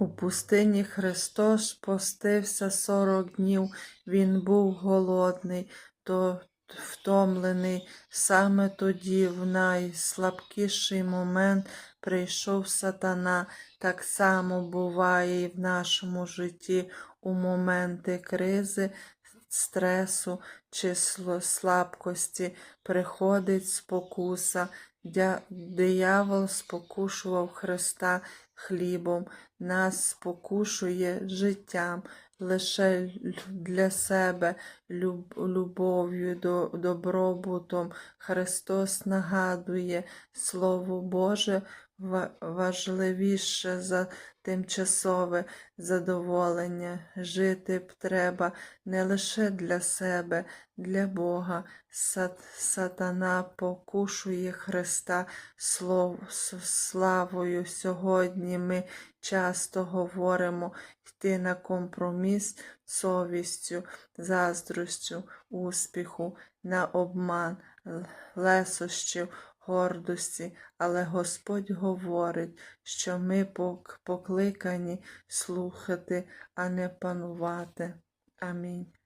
У пустині Христос постився сорок днів, Він був голодний, то втомлений. Саме тоді, в найслабкіший момент, прийшов сатана. Так само буває і в нашому житті у моменти кризи, стресу чи слабкості приходить спокуса. Диявол спокушував Христа хлібом, нас спокушує життям лише для себе, любов'ю, до- добробутом. Христос нагадує, Слово Боже важливіше за тимчасове задоволення. Жити б треба не лише для себе, для Бога. Сат- Сатана покушує Христа слов, славою. Сьогодні ми часто говоримо йти на компроміс совістю, заздростю, успіху, на обман, лесощів, гордості, але Господь говорить, що ми покликані слухати, а не панувати. Амінь.